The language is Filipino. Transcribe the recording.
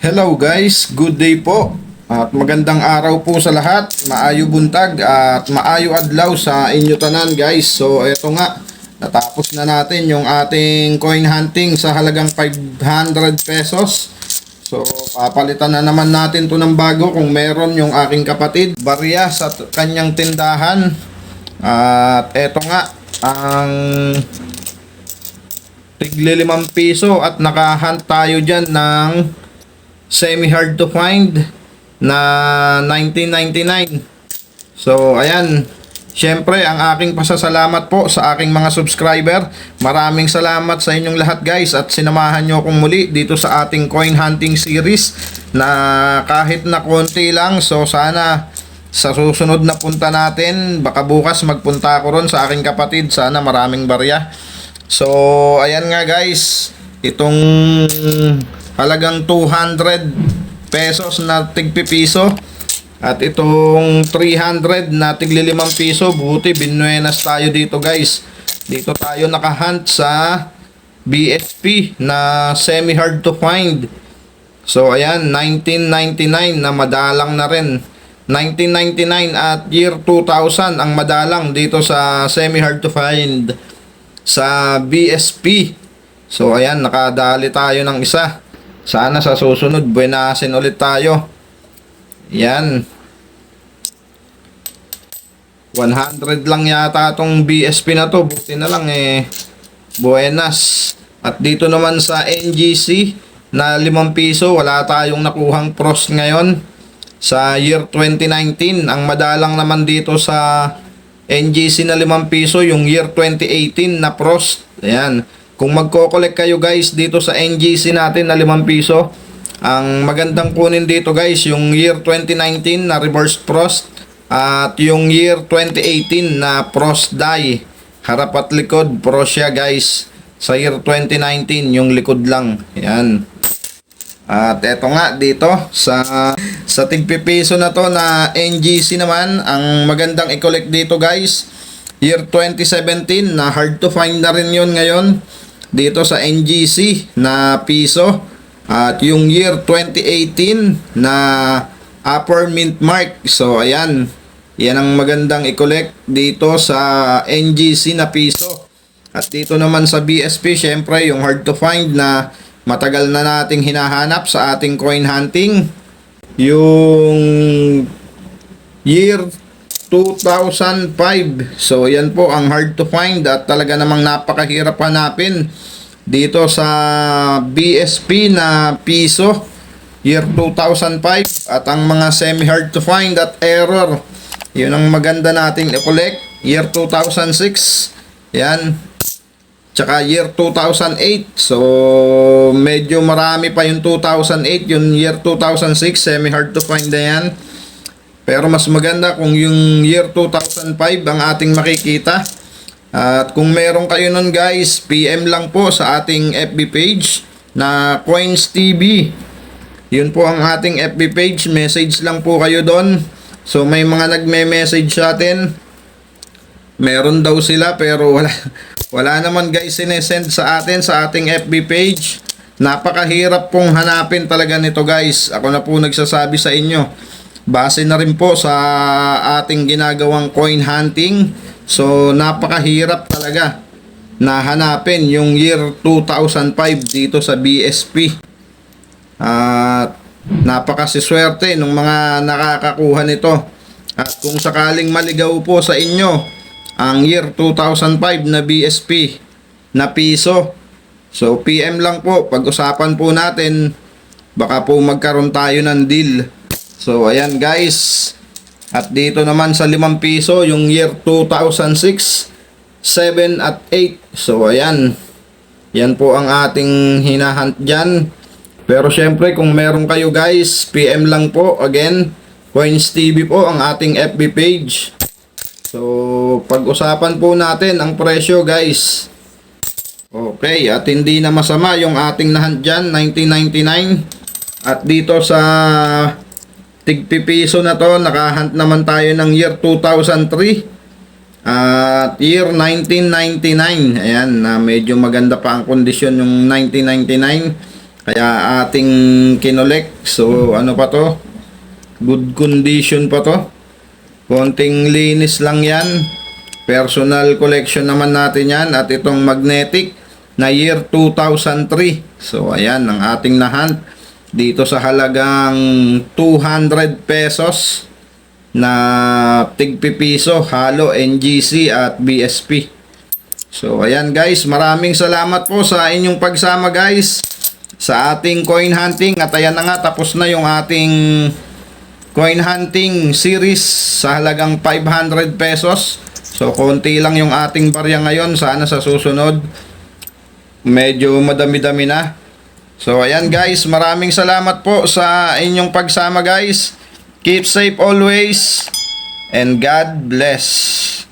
Hello guys, good day po. At magandang araw po sa lahat. Maayo buntag at maayo adlaw sa inyo tanan guys. So eto nga, natapos na natin yung ating coin hunting sa halagang 500 pesos. So papalitan na naman natin to ng bago kung meron yung aking kapatid. Barya sa kanyang tindahan. At eto nga, ang tigli limang piso at nakahunt tayo dyan ng semi hard to find na 1999 so ayan. Syempre ang aking pasasalamat po sa aking mga subscriber. Maraming salamat sa inyong lahat guys. At sinamahan nyo akong muli dito sa ating coin hunting series na kahit na konti lang. So sana sa susunod na punta natin baka bukas magpunta ako ron sa aking kapatid. Sana maraming barya. So, ayan nga guys, itong halagang 200 pesos na tigpipiso at itong 300 na tigli 5 piso, buti binuenas tayo dito guys. Dito tayo nakahunt sa BSP na semi hard to find. So ayan, 1999 na madalang na rin. 1999 at year 2000 ang madalang dito sa semi hard to find sa BSP. So ayan, nakadali tayo ng isa. Sana sa susunod, buenasin ulit tayo. Yan. 100 lang yata tong BSP na to. Buti na lang eh. Buenas. At dito naman sa NGC na 5 piso, wala tayong nakuhang pros ngayon. Sa year 2019, ang madalang naman dito sa NGC na 5 piso, yung year 2018 na pros. Ayan. Kung magko-collect kayo guys dito sa NGC natin na 5 piso, ang magandang kunin dito guys, yung year 2019 na reverse frost at yung year 2018 na frost die. Harap at likod, pro siya guys. Sa year 2019, yung likod lang. Yan. At eto nga dito sa sa tigpipiso na to na NGC naman, ang magandang i-collect dito guys, year 2017 na hard to find na rin yun ngayon dito sa NGC na piso at yung year 2018 na upper mint mark. So ayan, yan ang magandang i-collect dito sa NGC na piso. At dito naman sa BSP, syempre yung hard to find na matagal na nating hinahanap sa ating coin hunting. Yung year 2005. So yan po ang hard to find at talaga namang napakahirap hanapin dito sa BSP na piso year 2005 at ang mga semi hard to find at error yun ang maganda nating i-collect year 2006 yan. Tsaka year 2008 so medyo marami pa yung 2008 yung year 2006 semi hard to find na yan pero mas maganda kung yung year 2005 ang ating makikita. At kung meron kayo nun guys, PM lang po sa ating FB page na Coins TV. Yun po ang ating FB page. Message lang po kayo doon. So may mga nagme-message sa atin. Meron daw sila pero wala wala naman guys sinesend sa atin sa ating FB page. Napakahirap pong hanapin talaga nito guys. Ako na po nagsasabi sa inyo. Base na rin po sa ating ginagawang coin hunting. So, napakahirap talaga na hanapin yung year 2005 dito sa BSP. At napakasiswerte ng mga nakakakuha nito. At kung sakaling maligaw po sa inyo ang year 2005 na BSP na piso. So, PM lang po. Pag-usapan po natin, baka po magkaroon tayo ng deal. So, ayan guys. At dito naman sa 5 piso, yung year 2006, 7 at 8. So, ayan. Yan po ang ating hinahunt dyan. Pero syempre, kung meron kayo guys, PM lang po. Again, Coins TV po ang ating FB page. So, pag-usapan po natin ang presyo guys. Okay, at hindi na masama yung ating nahunt dyan, 1999. At dito sa tigpipiso na to, nakahunt naman tayo ng year 2003 at year 1999. Ayan, na medyo maganda pa ang kondisyon yung 1999. Kaya ating kinolek. So ano pa to? Good condition pa to. Konting linis lang yan. Personal collection naman natin yan. At itong magnetic na year 2003. So ayan ang ating nahunt dito sa halagang 200 pesos na tigpipiso halo NGC at BSP. So ayan guys, maraming salamat po sa inyong pagsama guys sa ating coin hunting at ayan na nga tapos na yung ating coin hunting series sa halagang 500 pesos. So konti lang yung ating barya ngayon, sana sa susunod medyo madami-dami na. So ayan guys, maraming salamat po sa inyong pagsama guys. Keep safe always and God bless.